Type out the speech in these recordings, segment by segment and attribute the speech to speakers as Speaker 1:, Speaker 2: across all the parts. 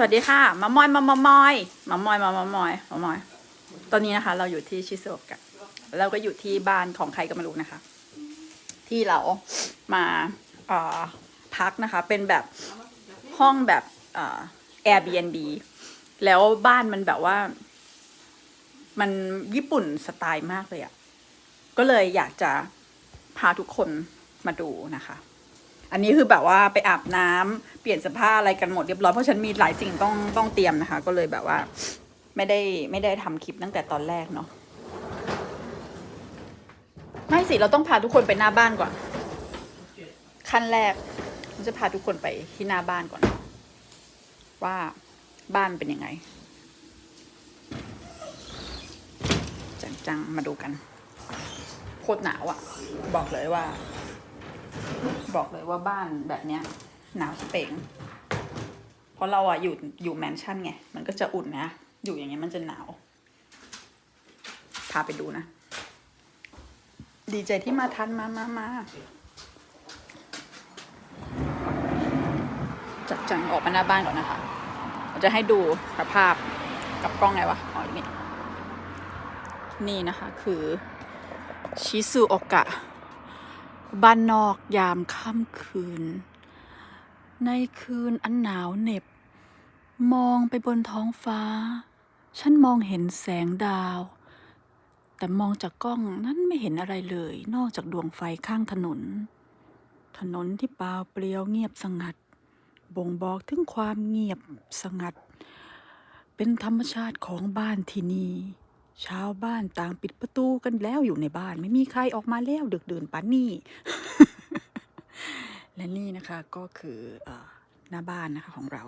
Speaker 1: สวัสดีค่ะมามอยมามามอยมามอยมามามอยมามอย ตอนนี้นะคะ เราอยู่ที่ชิโซโอกะเราก็อยู่ที่บ้านของใครก็ไม่รู้นะคะ ที่เรามาเอ่อพักนะคะ เป็นแบบห้องแบบเอ่อ Airbnb แล้วบ้านมันแบบว่า มันญี่ปุ่นสไตล์มากเลยอะ่ะก็เลยอยากจะพาทุกคนมาดูนะคะ อันนี้คือแบบว่าไปอาบน้ำเปลี่ยนเสื้อผ้าอะไรกันหมดเรียบร้อยเพราะฉันมีหลายสิ่งต้องต้องเตรียมนะคะ ก็เลยแบบว่า ไม่ได้ไม่ได้ทำคลิปตั้งแต่ตอนแรกเนาะไม่สิเราต้องพาทุกคนไปหน้าบ้านก่อน ขั้นแรกเราจะพาทุกคนไปที่หน้าบ้านก่อน ว่าบ้านเป็นยังไง จังๆมาดูกัน โคตรหนาวอะ่ะ บอกเลยว่า บอกเลยว่าบ้านแบบเนี้ยหนาวสเปงเพราะเราอะอยู่อยู่แมนชั่นไง มันก็จะอุ่นนะ อยู่อย่างเงี้ยมันจะหนาว พาไปดูนะ ดีใจที่มาทันมามามาจัดจังออกมาหน้าบ้านก่อนนะคะเราจะให้ดูสภาพกับกล้องไงวะ อ๋อนี่ นี่นะคะคือ ชิซูโอกะ บ้านนอกยามค่ำคืน ในคืนอันหนาวเหน็บ มองไปบนท้องฟ้า ฉันมองเห็นแสงดาว แต่มองจากกล้องนั้นไม่เห็นอะไรเลย นอกจากดวงไฟข้างถนน ถนนที่เปล่าเปลี่ยวเงียบสงัด บ่งบอกถึงความเงียบสงัด เป็นธรรมชาติของบ้านที่นี่ ชาวบ้านต่างปิดประตูกันแล้วอยู่ในบ้าน ไม่มีใครออกมาแล้วดึกดื่นปานนี่และนี่นะคะก็คือออหน้าบ้านนะคะของเรา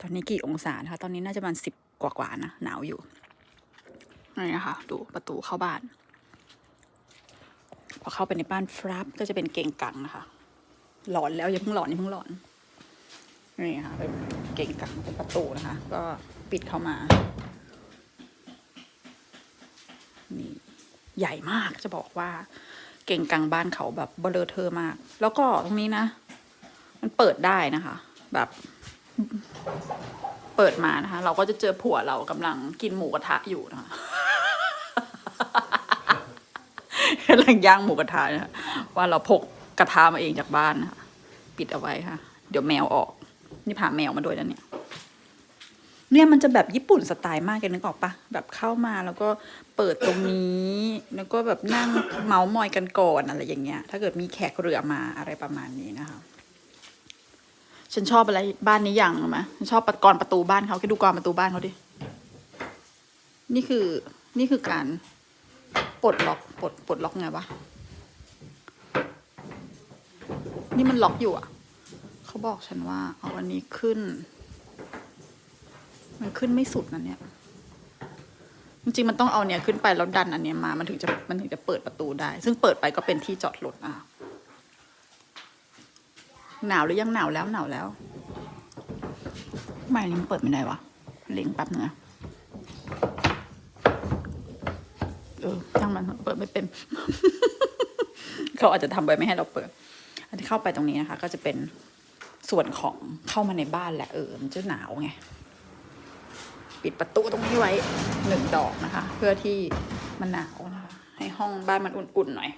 Speaker 1: ตอนนี้กี่องศานะคะ ตอนนี้น่าจะประมาณสิบกว่าๆนะหนาวอยู่นี่นะคะดูประตูเข้าบ้าน พอเข้าไปในบ้านฟรับก็จะเป็นเก่งกังนะคะ หลอนแล้วอย่าเพิ่งหลอนอย่าเพิ่งหลอนนี่ค่ะเป็นเก่งกังเป็นประตูนะคะ ก็ปิดเข้ามา นี่ ใหญ่มากจะบอกว่า เก่งกลางบ้านเขาแบบเบลอเทอมาก แล้วก็ตรงนี้นะ มันเปิดได้นะคะ แบบเปิดมานะคะ เราก็จะเจอผัวเรากำลังกินหมูกระทะอยู่นะคะกำลังย่างหมูกระทะนะคะว่าเราพกกระทะมาเองจากบ้านนะคะปิดเอาไว้ค่ะ เดี๋ยวแมวออก นี่พาแมวมาด้วยนะเนี่ย เนี่ยมันจะแบบญี่ปุ่นสไตล์มากเลยนึกออกปะแบบเข้ามาแล้วก็เปิดตรงนี้ แล้วก็แบบนั่งเมาส์มอยกันก่อนอะไรอย่างเงี้ย ถ้าเกิดมีแขกเรือมาอะไรประมาณนี้นะคะฉันชอบอะไรบ้านนี้อย่างรู้ไหมฉันชอบกรประตูบ้านเขาแค่ดูกรประตูบ้านเขาดินี่คือนี่คือการปลดล็อกปลดปลดล็อกไงวะนี่มันล็อกอยู่อะ เขาบอกฉันว่าเอาอันนี้ขึ้น มันขึ้นไม่สุดนะเนี่ยจริงๆมันต้องเอาเนี่ยขึ้นไปแล้วดันอันเนี้ยมา มันถึงจะมันถึงจะเปิดประตูได้ ซึ่งเปิดไปก็เป็นที่จอดรถอะหนาวหรือยังหนาวแล้วหนาวแล้ว ไม่ลิงเปิดไม่ได้วะลิงแป๊บนึงนะเออช่างมันเปิดไม่เป็น เขาอาจจะทำไว้ไม่ให้เราเปิด อันที่เข้าไปตรงนี้นะคะ ก็จะเป็นส่วนของเข้ามาในบ้านแหละเออมันจะหนาวไง ปิดประตูตรงนี้ไว้หนึ่งดอกนะคะ เพื่อที่มันหนาวนะคะให้ห้องบ้านมันอุ่นๆหน่อย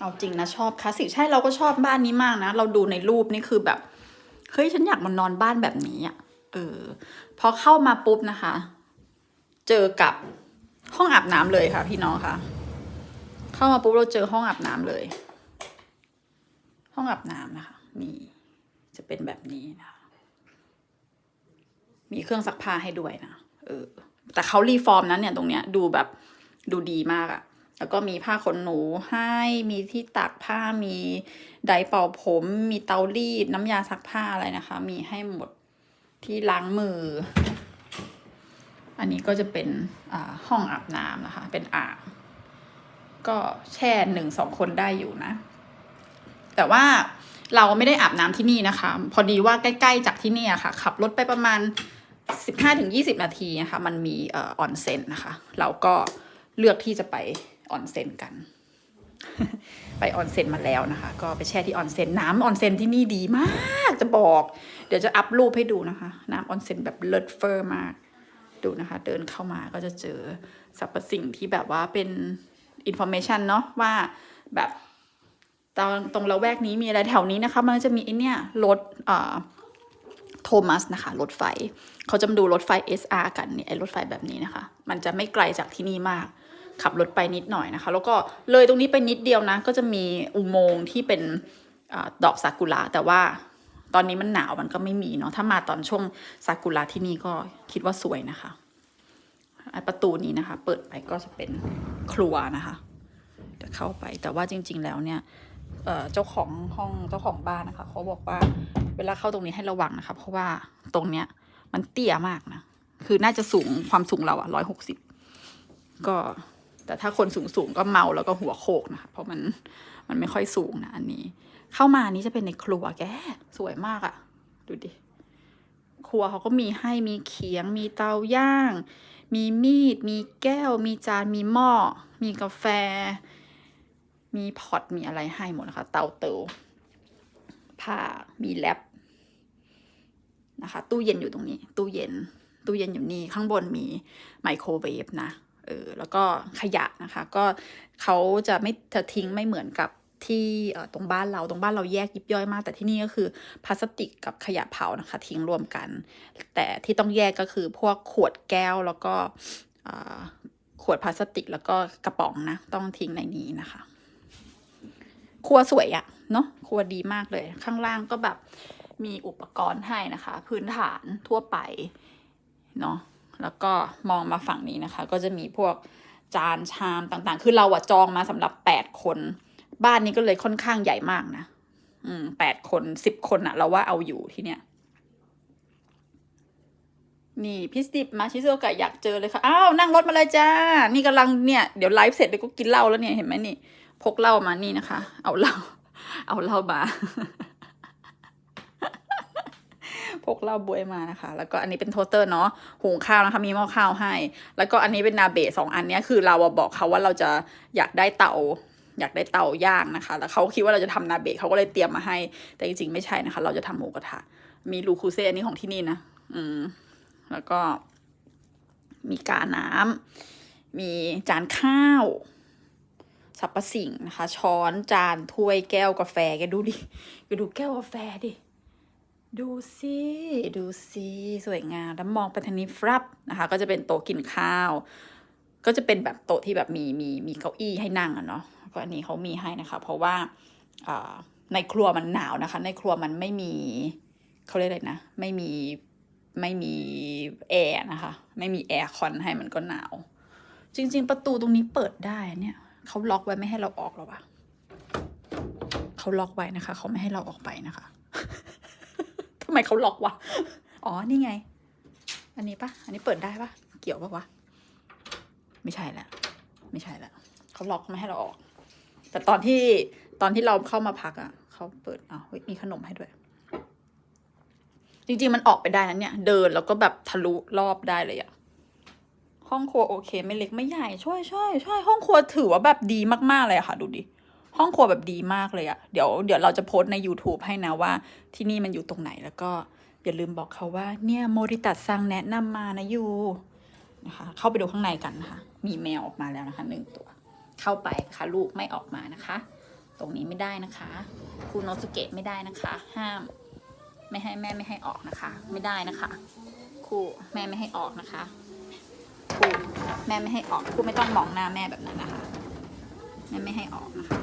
Speaker 1: เอาจริงนะชอบคลาสสิกใช่เราก็ชอบบ้านนี้มากนะ เราดูในรูปนี่คือแบบเฮ้ยฉันอยากมานอนบ้านแบบนี้อะเออพอเข้ามาปุ๊บนะคะ เจอกับห้องอาบน้ำเลยค่ะ พี่น้องค่ะ เข้ามาปุ๊บเราเจอห้องอาบน้ำเลย ห้องอาบน้ำนะคะนี่จะเป็นแบบนี้นะคะ มีเครื่องซักผ้าให้ด้วยนะเออแต่เขารีฟอร์มนั้นเนี่ยตรงเนี้ยดูแบบดูดีมากอะแล้วก็มีผ้าขนหนูให้มีที่ตากผ้ามีไดร์เป่าผม มีเตารีดน้ำยาซักผ้าอะไรนะคะ มีให้หมดที่ล้างมือ อันนี้ก็จะเป็นอ่าห้องอาบน้ำนะคะ เป็นอ่างก็แช่หนึ่งสองคนได้อยู่นะ แต่ว่า เราไม่ได้อาบน้ำที่นี่นะคะ พอดีว่าใกล้ๆจากที่นี่ค่ะ ขับรถไปประมาณ 15-20 นาทีนะคะ มันมีออออนเซ็นนะคะ เราก็เลือกที่จะไปออนเซ็นกัน ไปออนเซ็นมาแล้วนะคะ ก็ไปแช่ที่ออนเซ็นน้ำออนเซ็นที่นี่ดีมากจะบอก เดี๋ยวจะอัพรูปให้ดูนะคะ น้ำออนเซ็นแบบเลิศเฟอร์มากดูนะคะ เดินเข้ามาก็จะเจอสรรพสิ่งที่แบบว่าเป็นอินโฟเมชันเนาะว่าแบบ ตรงตรงละแวกนี้มีอะไรแถวนี้นะคะ มันจะมีไอเนี่ยรถอ่อโทมัสนะคะรถไฟ เขาจะมาดูรถไฟ SR กันเนี่ยไอรถไฟแบบนี้นะคะ มันจะไม่ไกลจากที่นี่มาก ขับรถไปนิดหน่อยนะคะ แล้วก็เลยตรงนี้ไปนิดเดียวนะ ก็จะมีอุโมงค์ที่เป็นอดอกซากุระแต่ว่าตอนนี้มันหนาวมันก็ไม่มีเนาะถ้ามาตอนช่วงซากุระที่นี่ก็คิดว่าสวยนะคะอะประตูนี้นะคะ เปิดไปก็จะเป็นครัวนะคะ เดี๋ยวเข้าไปแต่ว่าจริง ๆ แล้วเนี่ย เจ้าของห้องเจ้าของบ้านนะคะเขาบอกว่าเวลาเข้าตรงนี้ให้ระวังนะคะ เพราะว่าตรงเนี้ย มันเตี้ยมากนะ คือน่าจะสูงความสูงเราอะร้อยหกสิบก็แต่ถ้าคนสูงสูงก็เมาแล้วก็หัวโขกนะคะเพราะมันมันไม่ค่อยสูงนะอันนี้ เข้ามานี้จะเป็นในครัวแกสวยมากอะดูดิครัวเขาก็มีให้มีเขียง มีเตาย่าง มีมีด มีแก้ว มีจานมีหม้อ มีกาแฟ มีพอตมีอะไรให้หมดนะคะ เตาเตาผ้ามีแลบนะคะ ตู้เย็นอยู่ตรงนี้ ตู้เย็น ตู้เย็นอยู่นี่ ข้างบนมีไมโครเวฟนะ เออ แล้วก็ขยะนะคะ ก็เขาจะไม่จะทิ้งไม่เหมือนกับที่ตรงบ้านเราตรงบ้านเราแยกยิบย่อยมาก แต่ที่นี่ก็คือพลาสติกกับขยะเผานะคะ ทิ้งรวมกัน แต่ที่ต้องแยกก็คือพวกขวดแก้วแล้วก็ขวดพลาสติกแล้วก็กระป๋องนะ ต้องทิ้งในนี้นะคะ ครัวสวยอะเนาะครัวดีมากเลย ข้างล่างก็แบบมีอุปกรณ์ให้นะคะ พื้นฐานทั่วไปเนาะแล้วก็มองมาฝั่งนี้นะคะ ก็จะมีพวกจานชามต่างๆ คือเราอะจองมาสำหรับแปดคน บ้านนี้ก็เลยค่อนข้างใหญ่มากนะ อืมแปดคนสิบคนอะเราว่าเอาอยู่ที่เนี่ยนี่พี่สติปมาชิโซกะอยากเจอเลยค่ะ อ้าว นั่งรถมาเลยจ้า นี่กำลังเนี่ย เดี๋ยวไลฟ์เสร็จเดี๋ยวก็กินเหล้าแล้วเนี่ย เห็นไหมนี่ พกเหล้ามานี่นะคะ เอาเหล้าเอาเหล้ามาพกเหล้าบวยมานะคะ แล้วก็อันนี้เป็นโทสเตอร์เนาะหุงข้าวนะคะ มีหม้อข้าวให้ แล้วก็อันนี้เป็นนาเบะสองอันเนี้ยคือเราบอกเขาว่าเราจะอยากได้เตา อยากได้เตาย่างนะคะ แล้วเขาคิดว่าเราจะทำนาเบะเขาก็เลยเตรียมมาให้ แต่จริงๆไม่ใช่นะคะ เราจะทำหมูกระทะ มีลูคูเซ่อันนี้ของที่นี่นะ อืม แล้วก็มีกาน้ำมีจานข้าว สรรพสิ่งนะคะ ช้อนจานถ้วยแก้วกาแฟแกดูดิแกดูแก้วกาแฟดิ ดูสิดูสิสวยงามแล้วมองไปทางนี้ฟรับนะคะ ก็จะเป็นโต๊ะกินข้าว ก็จะเป็นแบบโต๊ะที่แบบมีมีมีเก้าอี้ให้นั่งอะเนาะก็อันนี้เขามีให้นะคะ เพราะว่าอ่าในครัวมันหนาวนะคะ ในครัวมันไม่มีเขาเรียกอะไรนะ ไม่มีไม่มีแอร์นะคะ ไม่มีแอร์คอนให้มันก็หนาว จริง ๆ ประตูตรงนี้เปิดได้เนี่ย เขาล็อกไว้ไม่ให้เราออกหรอวะเขาล็อกไว้นะคะเขาไม่ให้เราออกไปนะคะทำไมเขาล็อกวะอ๋อนี่ไง อันนี้ปะอันนี้เปิดได้ปะเกี่ยวปะวะไม่ใช่ละไม่ใช่ละเขาล็อกไม่ให้เราออก แต่ตอนที่ตอนที่เราเข้ามาพักอะ่ะเขาเปิดอะเฮ้ยมีขนมให้ด้วย จริงๆมันออกไปได้นะเนี่ย เดินแล้วก็แบบทะลุรอบได้เลยอะ ห้องครัวโอเค ไม่เล็กไม่ใหญ่ช่วยช่วยช่วยห้องครัวถือว่าแบบดีมากๆเลยค่ะ ดูดิห้องครัวแบบดีมากเลยอะเดี๋ยวเดี๋ยวเราจะโพสใน YouTube ให้นะว่าที่นี่มันอยู่ตรงไหนแล้วก็อย่าลืมบอกเขาว่าเนี่ยโมริตัดซังแนะนำมานะยูนะคะเข้าไปดูข้างในกันนะคะมีแมวออกมาแล้วนะคะหนึ่งตัว เข้าไปค่ะลูกไม่ออกมานะคะ ตรงนี้ไม่ได้นะคะคุณโนสุเกะไม่ได้นะคะ ห้าม ไม่ให้แม่ไม่ให้ออกนะคะ ไม่ได้นะคะครูแม่ไม่ให้ออกนะคะ ครูแม่ไม่ให้ออกครูไม่ต้องมองหน้าแม่แบบนั้นนะคะแม่ไม่ให้ออกนะคะ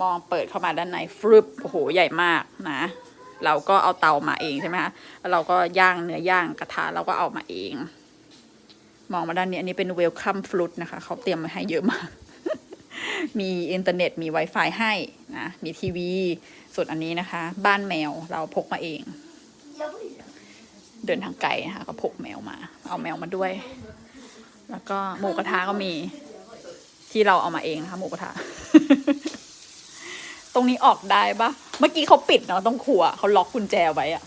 Speaker 1: มองเปิดเข้ามาด้านในฟรึบโอ้โหใหญ่มากนะ เราก็เอาเตามาเองใช่ไหมคะแล้วเราก็ย่างเนื้อย่างกระทะเราก็เอามาเอง มองมาด้านนี้อันนี้เป็นเวลคัมฟลุตนะคะเขาเตรียมมาให้เยอะมาก มีอินเทอร์เน็ตมี Wi-Fi ให้นะมีทีวีส่วนอันนี้นะคะ บ้านแมวเราพกมาเอง เดินทางไกลนะคะก็พกแมวมา เอาแมวมาด้วย แล้วก็หมูกระทะก็มี ที่เราเอามาเองนะคะหมูกระทะตรงนี้ออกได้ปะเมื่อกี้เขาปิดเนาะตรงครัวเขาล็อกกุญแจไว้อะ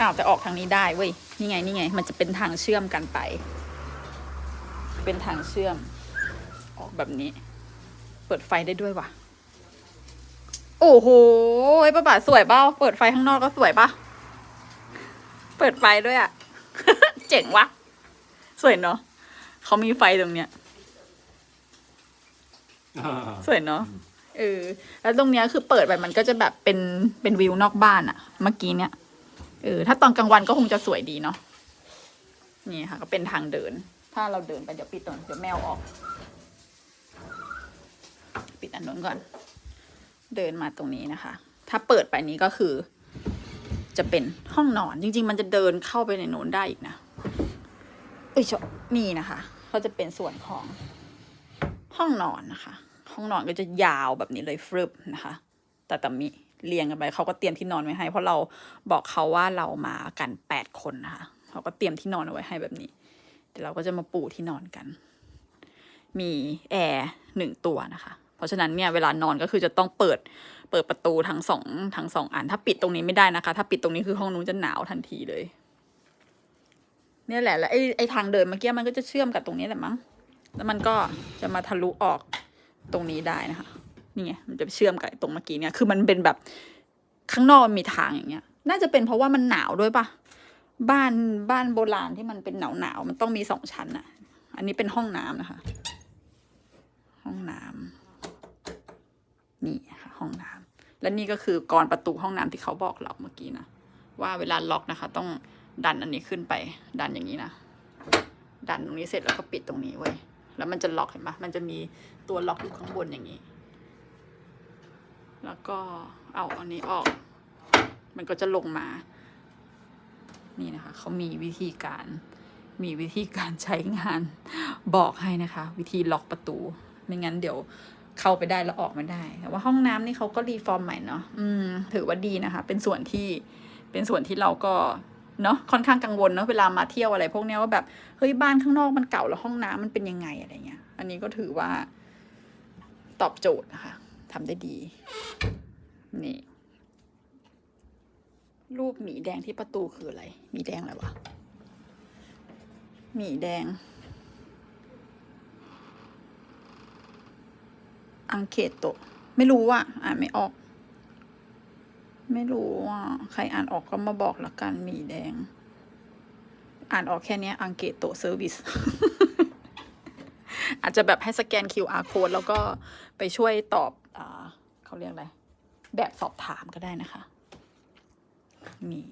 Speaker 1: อ้าวแต่ออกทางนี้ได้เว้ยนี่ไงนี่ไง มันจะเป็นทางเชื่อมกันไป เป็นทางเชื่อม ออกแบบนี้ เปิดไฟได้ด้วยวะโอ้โหป้าป๋าสวยเปล่าเปิดไฟข้างนอกก็สวยปะ เปิดไฟด้วยอะ่ะ เจ๋งวะ สวยเนาะเขามีไฟตรงเนี้ย สวยเนาะเออ แล้วตรงเนี้ยคือเปิดไปมันก็จะแบบเป็นเป็นวิวนอกบ้านอะเมื่อกี้เนี่ยเออถ้าตอนกลางวันก็คงจะสวยดีเนาะนี่ค่ะ ก็เป็นทางเดิน ถ้าเราเดินไปเดี๋ยวปิดตรงเดี๋ยวแมวออก ปิดอันนู้นก่อน เดินมาตรงนี้นะคะ ถ้าเปิดไปนี้ก็คือ จะเป็นห้องนอนจริง ๆ มันจะเดินเข้าไปในโน้นได้อีกนะเอ้ยชนี่นะคะก็จะเป็นส่วนของห้องนอนนะคะ ห้องนอนก็จะยาวแบบนี้เลยฟรึบนะคะแต่ตามีเรียงกันไปเขาก็เตรียมที่นอนไว้ให้ เพราะเราบอกเขาว่าเรามากันแปดคนนะคะเขาก็เตรียมที่นอนเอาไว้ให้แบบนี้ เดี๋ยวเราก็จะมาปูที่นอนกัน มีแอร์หนึ่งตัวนะคะ ราะฉะนั้นเนี่ยเวลานอนก็คือจะต้องเปิดเปิดประตูทั้งสองทั้งสองอัน ถ้าปิดตรงนี้ไม่ได้นะคะ ถ้าปิดตรงนี้คือห้องนู้นจะหนาวทันทีเลย เนี่ยแหละแล้วไอ้ไอ้ทางเดินเมื่อกี้มันก็จะเชื่อมกับตรงนี้แหละมั้งแล้วมันก็จะมาทะลุออกตรงนี้ได้นะคะนี่ไงมันจะเชื่อมกับตรงเมื่อกี้เนี่ยคือมันเป็นแบบข้างนอกมันมีทางอย่างเงี้ย น่าจะเป็นเพราะว่ามันหนาวด้วยปะบ้านบ้านโบราณที่มันเป็นหนาวหนาวมันต้องมีสองชั้นอะอันนี้เป็นห้องน้ำนะคะ ห้องน้ำ นี่ค่ะห้องน้ำและนี่ก็คือกรอนประตูห้องน้ำที่เขาบอกเราเมื่อกี้นะว่าเวลาล็อกนะคะ ต้องดันอันนี้ขึ้นไป ดันอย่างนี้นะดันตรงนี้เสร็จแล้วก็ปิดตรงนี้ไว้แล้วมันจะล็อกเห็นปะมันจะมีตัวล็อกอยู่ข้างบนอย่างนี้ แล้วก็เอาอันนี้ออก มันก็จะลงมา นี่นะคะ เขามีวิธีการ มีวิธีการใช้งานบอกให้นะคะ วิธีล็อกประตู ไม่งั้นเดี๋ยว เข้าไปได้แล้วออกไม่ได้แต่ว่าห้องน้ำนี่เขาก็รีฟอร์มใหม่เนาะอืม ถือว่าดีนะคะ เป็นส่วนที่เป็นส่วนที่เราก็เนาะค่อนข้างกังวลเนาะเวลามาเที่ยวอะไร พวกเนี้ยว่าแบบเฮ้ยบ้านข้างนอกมันเก่าแล้วห้องน้ำมันเป็นยังไงอะไรเงี้ย อันนี้ก็ถือว่าตอบโจทย์นะคะทำได้ดี นี่ รูปหมีแดงที่ประตูคืออะไรหมีแดงอะไรวะหมีแดง อังเคโตไม่รู้อะอ่านไม่ออก ไม่รู้อะใครอ่านออกก็มาบอกละกันหมีแดง อ่านออกแค่นี้อังเกตโตเซอร์วิสอาจจะแบบให้สแกน QR code แล้วก็ไปช่วยตอบอเขาเรียกอะไร แบบสอบถามก็ได้นะคะนี่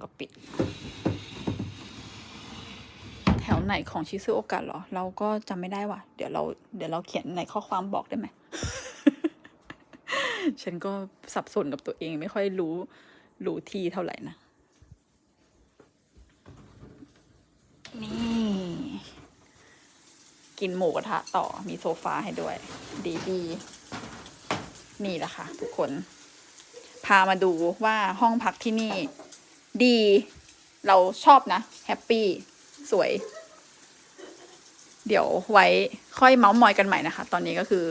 Speaker 1: ก็ปิด แถวไหนของชิซุโอกะเหรอ เราก็จำไม่ได้ว่ะ เดี๋ยวเรา เดี๋ยวเราเขียนในข้อความบอกได้ไหม ฉันก็สับสนกับตัวเองไม่ค่อยรู้ รู้ที่เท่าไหร่นะ นี่ กินหมูกระทะต่อมีโซฟาให้ด้วย ดีดีนี่แหละค่ะทุกคน พามาดูว่าห้องพักที่นี่ ดี เราชอบนะ แฮปปี้ สวย เดี๋ยวไว้ค่อยเมาส์มอยกันใหม่นะคะ ตอนนี้ก็คือ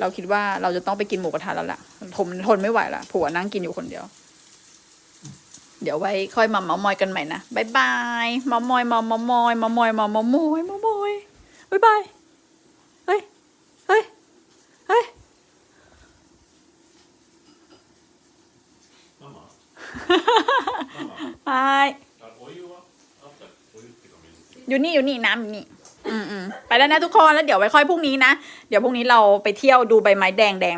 Speaker 1: เราคิดว่าเราจะต้องไปกินหมูกระทะแล้วล่ะทนทนไม่ไหวละผัวนั่งกินอยู่คนเดียว เดี๋ยวไว้ค่อยมาเมามอยกันใหม่นะบายบายเมามอยเมามอยเมามอยเมามอยเมามอยบายบายเฮ้ยเฮ้ยเฮ้ย
Speaker 2: はい。
Speaker 1: อยู่นี่อยู่นี่น้ำอยู่นี่ อืมอืมไปแล้วนะทุกคนแล้วเดี๋ยวไว้ค่อยพรุ่งนี้นะ เดี๋ยวพรุ่งนี้เราไปเที่ยวดูใบไม้แดงแดง